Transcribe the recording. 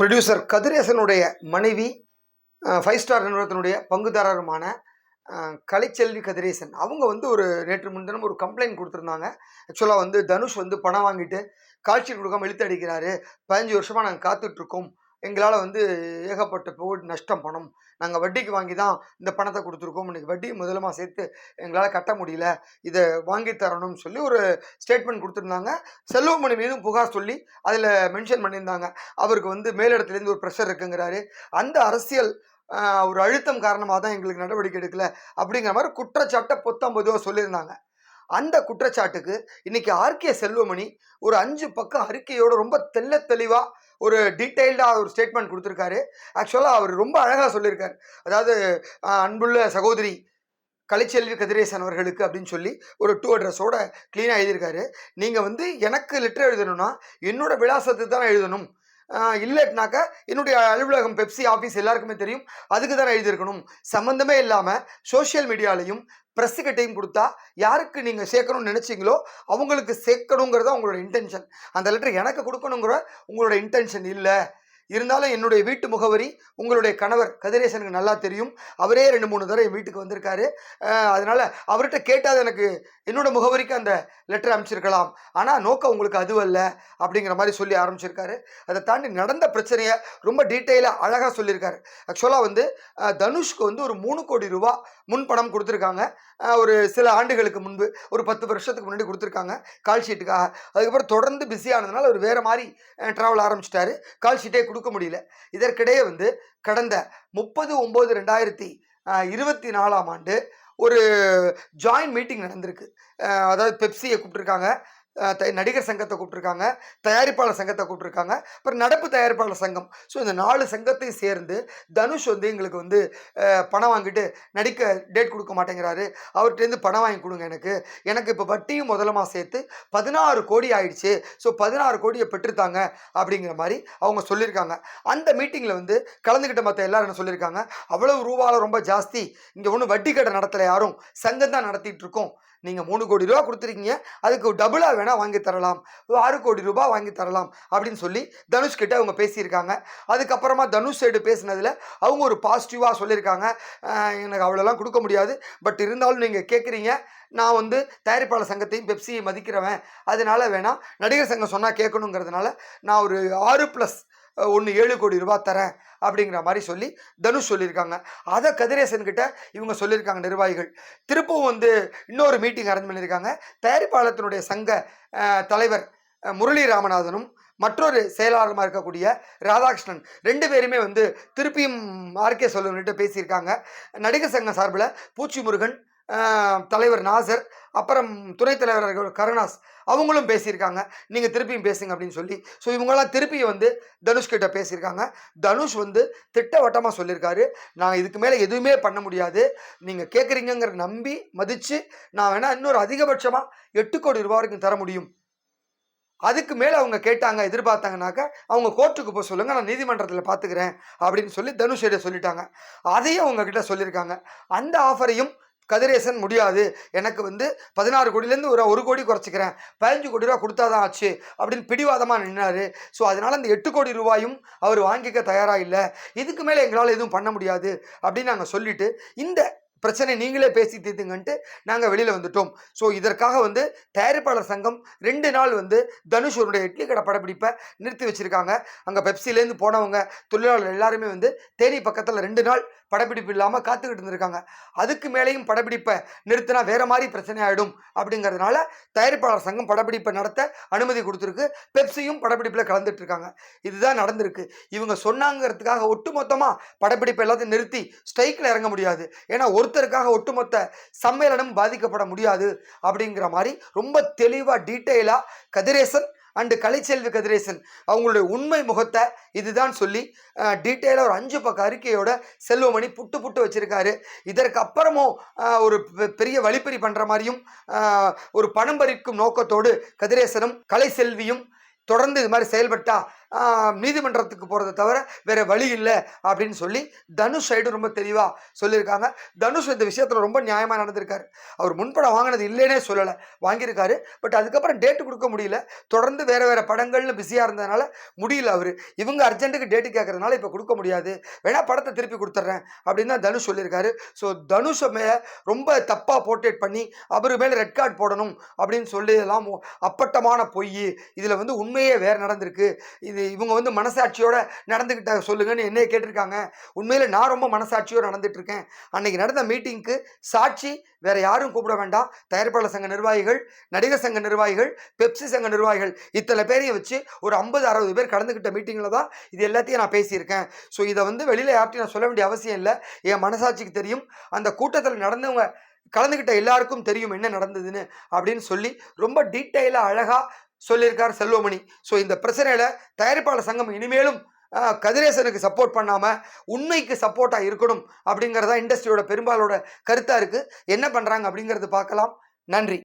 Producer கதிரேசனுடைய மனைவி five star நிறுவனத்தினுடைய பங்குதாரருமான கலைச்செல்வி கதிரேசன். அவங்க வந்து ஒரு நேற்று முன்தினம் ஒரு கம்ப்ளைண்ட் கொடுத்துருந்தாங்க. ஆக்சுவலாக வந்து தனுஷ் வந்து பணம் வாங்கிட்டு காட்சி கொடுக்காம இழுத்து அடிக்கிறாரு. பதினஞ்சு வருஷமாக நாங்கள் காத்துட்ருக்கோம் எங்களால் வந்து ஏகப்பட்ட போட் நஷ்டம் பணம் நாங்கள் வட்டிக்கு வாங்கி தான் இந்த பணத்தை கொடுத்துருக்கோம். இன்னைக்கு வட்டி முதலமாக சேர்த்து எங்களால் கட்ட முடியல. இதை வாங்கி தரணும்னு சொல்லி ஒரு ஸ்டேட்மெண்ட் கொடுத்துருந்தாங்க. செல்வமணி மீதும் புகார் சொல்லி அதில் மென்ஷன் பண்ணியிருந்தாங்க. அவருக்கு வந்து மேலிடத்துலேருந்து ஒரு ப்ரெஷர் இருக்குங்கிறாரு. அந்த அரசியல் ஒரு அழுத்தம் காரணமாக தான் எங்களுக்கு நடவடிக்கை எடுக்கல அப்படிங்கிற மாதிரி குற்றச்சாட்டை பொத்தம்பதுவாக சொல்லியிருந்தாங்க. அந்த குற்றச்சாட்டுக்கு இன்னைக்கு ஆர்கே செல்வமணி ஒரு அஞ்சு பக்கம் அறிக்கையோட ரொம்ப தெள்ள தெளிவாக ஒரு டீட்டெயில்டாக ஒரு ஸ்டேட்மெண்ட் கொடுத்துருக்காரு. ஆக்சுவலாக அவர் ரொம்ப அழகாக சொல்லியிருக்காரு. அதாவது அன்புள்ள சகோதரி கலைச்செல்வி கதிரேசன் அவர்களுக்கு அப்படின்னு சொல்லி ஒரு டூ அட்ரஸோட க்ளீனாக எழுதியிருக்காரு. நீங்கள் வந்து எனக்கு லெட்டர் எழுதணும்னா என்னோடய விலாசத்துக்கு தான் எழுதணும். இல்லைனாக்கா என்னுடைய அலுவலகம் பெப்சி ஆஃபீஸ் எல்லாருக்குமே தெரியும். அதுக்கு தான் எழுதியிருக்கணும் சம்மந்தமே இல்லாமல் சோஷியல் மீடியாலையும் ப்ரெஸ்ஸுக்கிட்டையும் கொடுத்தா யாருக்கு நீங்கள் சேர்க்கணும்னு நினச்சிங்களோ அவங்களுக்கு சேர்க்கணுங்கிறத உங்களோட இன்டென்ஷன் அந்த லெட்டர் எனக்கு கொடுக்கணுங்கிற உங்களோட இன்டென்ஷன் இல்லை. இருந்தாலும் என்னுடைய வீட்டு முகவரி உங்களுடைய கணவர் கதிரேசனுக்கு நல்லா தெரியும். அவரே ரெண்டு மூணு தடவை என் வீட்டுக்கு வந்திருக்காரு. அதனால் அவர்கிட்ட கேட்டால் எனக்கு என்னோட முகவரிக்கு அந்த லெட்டர் அனுப்பிச்சிருக்கலாம். ஆனால் நோக்கம் உங்களுக்கு அதுவல்ல அப்படிங்கிற மாதிரி சொல்லி ஆரம்பிச்சிருக்காரு. அதை தாண்டி நடந்த பிரச்சனையை ரொம்ப டீட்டெயிலாக அழகாக சொல்லியிருக்காரு. ஆக்சுவலாக வந்து தனுஷ்க்கு வந்து ஒரு மூணு கோடி ரூபா முன் பணம் கொடுத்துருக்காங்க ஒரு சில ஆண்டுகளுக்கு முன்பு ஒரு பத்து வருஷத்துக்கு முன்னாடி கொடுத்துருக்காங்க கால் ஷீட்டுக்காக அதுக்கப்புறம் தொடர்ந்து பிஸியானதுனால அவர் வேறு மாதிரி ட்ராவல் ஆரம்பிச்சிட்டாரு. கால் ஷீட்டே கொடுக்க முடியல. இதற்கிடையே வந்து கடந்த முப்பது ஒம்பது ரெண்டாயிரத்தி இருபத்தி நாலாம் ஆண்டு ஒரு ஜாயின்ட் மீட்டிங் நடந்திருக்கு. அதாவது பெப்சியை கூப்பிட்ருக்காங்க நடிகர் சங்கத்தை கூப்பிட்ருக்காங்க தயாரிப்பாளர் சங்கத்தை கூப்பிட்ருக்காங்க அப்புறம் நடப்பு தயாரிப்பாளர் சங்கம். ஸோ இந்த நாலு சங்கத்தையும் சேர்ந்து தனுஷ் வந்து எங்களுக்கு வந்து பணம் வாங்கிட்டு நடிக்க டேட் கொடுக்க மாட்டேங்கிறாரு. அவர்கிட்டேருந்து பணம் வாங்கி கொடுங்க எனக்கு. எனக்கு இப்போ வட்டியும் முதலமாக சேர்த்து பதினாறு கோடி ஆயிடுச்சு. ஸோ பதினாறு கோடியை பெற்றுத்தாங்க அப்படிங்கிற மாதிரி அவங்க சொல்லியிருக்காங்க. அந்த மீட்டிங்கில் வந்து கலந்துக்கிட்ட மற்ற எல்லாரும் என்ன சொல்லியிருக்காங்க? அவ்வளோ ரூபாவில் ரொம்ப ஜாஸ்தி. இங்கே ஒன்றும் வட்டி கடை நடத்தலை யாரும். சங்கம் தான் நடத்திட்டு இருக்கோம். நீங்கள் மூணு கோடி ரூபா கொடுத்துருக்கீங்க. அதுக்கு டபுளாக வேணால் வாங்கி தரலாம். ஆறு கோடி ரூபாய் வாங்கி தரலாம் அப்படின்னு சொல்லி தனுஷ் கிட்ட அவங்க பேசியிருக்காங்க. அதுக்கப்புறமா தனுஷ் சைடு பேசினதில் அவங்க ஒரு பாசிட்டிவாக சொல்லியிருக்காங்க. எனக்கு அவ்வளோலாம் கொடுக்க முடியாது. பட் இருந்தாலும் நீங்கள் கேட்குறீங்க நான் வந்து தயாரிப்பாளர் சங்கத்தையும் பெப்சியை மதிக்கிறவன். அதனால வேணால் நடிகர் சங்கம் சொன்னால் கேட்கணுங்கிறதுனால நான் ஒரு ஆறு ப்ளஸ் ஒன்று ஏழு கோடி ரூபாய் தரேன் அப்படிங்கிற மாதிரி சொல்லி தனுஷ் சொல்லியிருக்காங்க. அதை கதிரேசன் கிட்ட இவங்க சொல்லியிருக்காங்க நிர்வாகிகள். திருப்பவும் வந்து இன்னொரு மீட்டிங் அரேஞ்ச் பண்ணியிருக்காங்க. தயாரிப்பாளத்தினுடைய சங்க தலைவர் முரளி ராமநாதனும் மற்றொரு செயலாளருமா இருக்கக்கூடிய ராதாகிருஷ்ணன் ரெண்டு பேருமே வந்து திருப்பியும் ஆர்கே சொல்லுவன்கிட்ட பேசியிருக்காங்க. நடிகர் சங்கம் சார்பில் பூச்சி முருகன் தலைவர் நாசர் அப்புறம் துணைத் கருணாஸ் அவங்களும் பேசியிருக்காங்க. நீங்கள் திருப்பியும் பேசுங்க அப்படின்னு சொல்லி. ஸோ இவங்கெல்லாம் திருப்பி வந்து தனுஷ்கிட்ட பேசியிருக்காங்க. தனுஷ் வந்து திட்டவட்டமாக சொல்லியிருக்காரு. நான் இதுக்கு மேலே எதுவுமே பண்ண முடியாது. நீங்கள் கேட்குறீங்கிற நம்பி மதித்து நான் வேணால் இன்னொரு அதிகபட்சமாக எட்டு கோடி ரூபா வரைக்கும் தர முடியும். அதுக்கு மேலே அவங்க கேட்டாங்க எதிர்பார்த்தாங்கனாக்கா அவங்க கோர்ட்டுக்கு போக சொல்லுங்கள் நான் நீதிமன்றத்தில் பார்த்துக்கிறேன் அப்படின்னு சொல்லி தனுஷ் சொல்லிட்டாங்க. அதையும் அவங்கக்கிட்ட சொல்லியிருக்காங்க. அந்த ஆஃபரையும் கதிரேசன் முடியாது. எனக்கு வந்து பதினாறு கோடியிலேருந்து ஒரு ஒரு கோடி குறைச்சிக்கிறேன். பதினஞ்சு கோடி ரூபா கொடுத்தா தான் ஆச்சு அப்படின்னு பிடிவாதமாக நின்னார். ஸோ அதனால் அந்த எட்டு கோடி ரூபாயும் அவர் வாங்கிக்க தயாராக இல்லை. இதுக்கு மேலே எங்களால் எதுவும் பண்ண முடியாது அப்படின்னு நாங்கள் சொல்லிட்டு இந்த பிரச்சனை நீங்களே பேசி தீர்த்துங்கன்ட்டு நாங்கள் வெளியில் வந்துட்டோம். ஸோ இதற்காக வந்து தயாரிப்பாளர் சங்கம் ரெண்டு நாள் வந்து தனுஷருடைய இட்லி கடை படப்பிடிப்பை நிறுத்தி வச்சுருக்காங்க. அங்கே பெப்சிலேருந்து போனவங்க தொழிலாளர் எல்லாருமே வந்து தேனி பக்கத்தில் ரெண்டு நாள் படப்பிடிப்பு இல்லாமல் காத்துக்கிட்டு இருந்திருக்காங்க. அதுக்கு மேலேயும் படப்பிடிப்பை நிறுத்தினா வேற மாதிரி பிரச்சனை ஆகிடும் அப்படிங்கிறதுனால தயாரிப்பாளர் சங்கம் படப்பிடிப்பை நடத்த அனுமதி கொடுத்துருக்கு. பெப்சியும் படப்பிடிப்பில் கலந்துட்டு இருக்காங்க. இதுதான் நடந்திருக்கு. இவங்க சொன்னாங்கிறதுக்காக ஒட்டுமொத்தமாக படப்பிடிப்பு எல்லாத்தையும் நிறுத்தி ஸ்ட்ரைக்கில் இறங்க முடியாது. ஏன்னா ஒருத்தருக்காக ஒட்டுமொத்த சம்மேளனம் பாதிக்கப்பட முடியாது அப்படிங்கிற மாதிரி ரொம்ப தெளிவாக டீட்டெயிலாக கதிரேசன் அண்டு கலைச்செல்வி கதிரேசன் அவங்களுடைய உண்மை முகத்தை இதுதான் சொல்லி டீட்டெயிலாக ஒரு அஞ்சு பக்க அறிக்கையோட செல்வமணி புட்டு புட்டு வச்சிருக்காரு. இதற்கப்புறமும் ஒரு பெரிய வழிப்பறி பண்ணுற மாதிரியும் ஒரு பணம் பறிக்கும் நோக்கத்தோடு கதிரேசனும் கலைசெல்வியும் தொடர்ந்து இது மாதிரி செயல்பட்டா நீதிமன்றத்துக்கு போகிறத தவிர வேறு வழி இல்லை அப்படின்னு சொல்லி தனுஷ் சைடு ரொம்ப தெளிவாக சொல்லியிருக்காங்க. தனுஷ் இந்த விஷயத்தில் ரொம்ப நியாயமாக நடந்திருக்காரு. அவர் முன்படம் வாங்கினது இல்லைன்னே சொல்லலை. வாங்கியிருக்காரு. பட் அதுக்கப்புறம் டேட்டு கொடுக்க முடியல. தொடர்ந்து வேறு வேறு படங்கள்னு பிஸியாக இருந்ததுனால முடியல அவர். இவங்க அர்ஜென்ட்டுக்கு டேட்டு கேட்கறதுனால இப்போ கொடுக்க முடியாது. வேணா படத்தை திருப்பி கொடுத்துட்றேன் அப்படின்னு தான் தனுஷ் சொல்லியிருக்காரு. ஸோ தனுஷை மே ரொம்ப தப்பாக போர்ட்ரேட் பண்ணி அவர் மேலே ரெட் கார்டு போடணும் அப்படின்னு சொல்லி எல்லாம் அப்பட்டமான பொய். இதில் வந்து உண்மையே வேறு நடந்திருக்கு. இது இவங்க வந்து மனசாட்சியோட நடந்துக்கிட்ட சொல்லுங்கன்னு என்னைய கேட்டிருக்காங்க. உண்மையில் நான் ரொம்ப மனசாட்சியோடு நடந்துட்டு இருக்கேன் அன்னைக்கு நடந்த மீட்டிங்க்கு சாட்சி வேற யாரும் கூப்பிட வேண்டாம். தயாரிப்பாளர் சங்க நிர்வாகிகள் நடிகர் சங்க நிர்வாகிகள் பெப்சி சங்க நிர்வாகிகள் இத்தனை பேரையும் வச்சு ஒரு ஐம்பது அறுபது பேர் கலந்துக்கிட்ட மீட்டிங்கில் தான் இது எல்லாத்தையும் நான் பேசியிருக்கேன். ஸோ இதை வந்து வெளியில் யார்ட்டையும் நான் சொல்ல வேண்டிய அவசியம் இல்லை. என் மனசாட்சிக்கு தெரியும். அந்த கூட்டத்தில் நடந்தவங்க கலந்துக்கிட்ட எல்லாருக்கும் தெரியும் என்ன நடந்ததுன்னு அப்படின்னு சொல்லி ரொம்ப டீட்டெயிலாக அழகாக சொல்லியிருக்கார் செல்வமணி. ஸோ இந்த பிரச்சனையில் தயாரிப்பாளர் சங்கம் இனிமேலும் கதிரேசனுக்கு சப்போர்ட் பண்ணாமல் உண்மைக்கு சப்போர்ட்டாக இருக்கணும் அப்படிங்கிறதா இண்டஸ்ட்ரியோட பெரும்பாலோட கருத்தாக இருக்குது என்ன பண்ணுறாங்க அப்படிங்கிறது பார்க்கலாம். நன்றி.